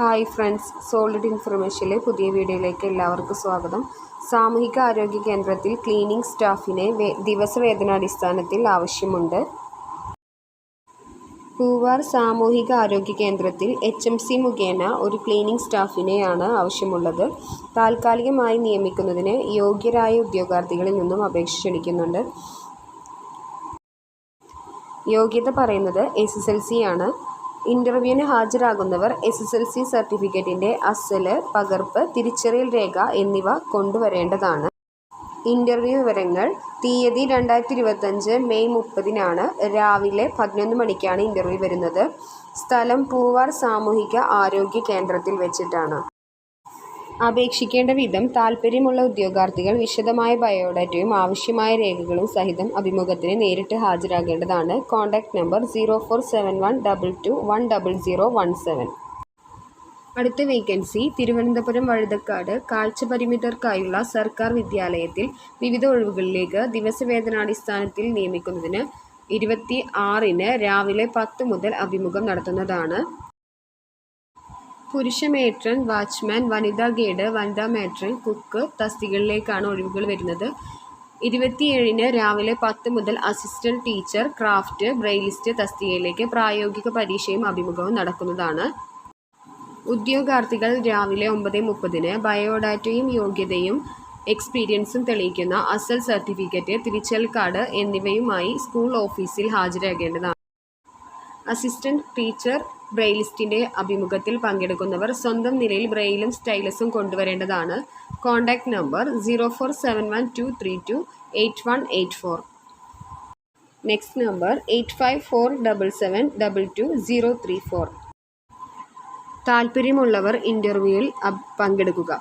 Hi friends solid ഇൻഫർമേഷനിലെ പുതിയ വീഡിയോയിലേക്ക് എല്ലാവർക്കും സ്വാഗതം. സാമൂഹിക ആരോഗ്യ കേന്ദ്രത്തിൽ ക്ലീനിംഗ് സ്റ്റാഫിനെ ദിവസവേതനാടിസ്ഥാനത്തിൽ ആവശ്യമുണ്ട്. പൂവാർ സാമൂഹിക ആരോഗ്യ കേന്ദ്രത്തിൽ എച്ച് എം സി മുഖേന ഒരു ക്ലീനിംഗ് സ്റ്റാഫിനെയാണ് ആവശ്യമുള്ളത്. താൽക്കാലികമായി നിയമിക്കുന്നതിന് യോഗ്യരായ ഉദ്യോഗാർത്ഥികളിൽ നിന്നും അപേക്ഷ ക്ഷണിക്കുന്നുണ്ട്. യോഗ്യത പറയുന്നത് എസ് എസ് എൽ സി ആണ്. ഇന്റർവ്യൂവിന് ഹാജരാകുന്നവർ എസ് എസ് എൽ സി സർട്ടിഫിക്കറ്റിന്റെ അസൽ പകർപ്പ് തിരിച്ചറിയൽ രേഖ എന്നിവ കൊണ്ടുവരേണ്ടതാണ്. ഇന്റർവ്യൂ വിവരങ്ങൾ തീയതി രണ്ടായിരത്തി ഇരുപത്തഞ്ച് മെയ് മുപ്പതിനാണ്. രാവിലെ പതിനൊന്ന് മണിക്കാണ് ഇന്റർവ്യൂ വരുന്നത്. സ്ഥലം പൂവാർ സാമൂഹിക ആരോഗ്യ കേന്ദ്രത്തിൽ വെച്ചിട്ടാണ്. അപേക്ഷിക്കേണ്ട വിധം താൽപ്പര്യമുള്ള ഉദ്യോഗാർത്ഥികൾ വിശദമായ ബയോഡാറ്റയും ആവശ്യമായ രേഖകളും സഹിതം അഭിമുഖത്തിന് നേരിട്ട് ഹാജരാകേണ്ടതാണ്. Contact number zero four seven one double two one double zero one seven. അടുത്ത വേക്കൻസി തിരുവനന്തപുരം വഴുതക്കാട് കാഴ്ച പരിമിതർക്കായുള്ള സർക്കാർ വിദ്യാലയത്തിൽ വിവിധ ഒഴിവുകളിലേക്ക് ദിവസവേതനാടിസ്ഥാനത്തിൽ നിയമിക്കുന്നതിന് ഇരുപത്തി ആറിന് രാവിലെ പത്ത് മുതൽ അഭിമുഖം നടത്തുന്നതാണ്. പുരുഷ മേട്രൺ വാച്ച്മാൻ വനിതാ ഗൈഡ് വനിതാ മേട്രൺ കുക്ക് തസ്തികകളിലേക്കാണ് ഒഴിവുകൾ വരുന്നത്. ഇരുപത്തിയേഴിന് രാവിലെ പത്ത് മുതൽ അസിസ്റ്റന്റ് ടീച്ചർ ക്രാഫ്റ്റ് ബ്രെയിലിസ്റ്റ് തസ്തികയിലേക്ക് പ്രായോഗിക പരീക്ഷയും അഭിമുഖവും നടക്കുന്നതാണ്. ഉദ്യോഗാർത്ഥികൾ രാവിലെ ഒമ്പത് മുപ്പതിന് ബയോഡാറ്റയും യോഗ്യതയും എക്സ്പീരിയൻസും തെളിയിക്കുന്ന അസൽ സർട്ടിഫിക്കറ്റ് തിരിച്ചൽ കാർഡ് എന്നിവയുമായി സ്കൂൾ ഓഫീസിൽ ഹാജരാകേണ്ടതാണ്. അസിസ്റ്റന്റ് ടീച്ചർ ബ്രെയിലിസ്റ്റിന്റെ അഭിമുഖത്തിൽ പങ്കെടുക്കുന്നവർ സ്വന്തം നിലയിൽ ബ്രെയിലും സ്റ്റൈലസും കൊണ്ടുവരേണ്ടതാണ്. Contact number zero four seven one two three two eight one eight four next number eight five four double seven double two zero three four താല്പര്യമുള്ളവർ ഇന്റർവ്യൂവിൽ പങ്കെടുക്കുക.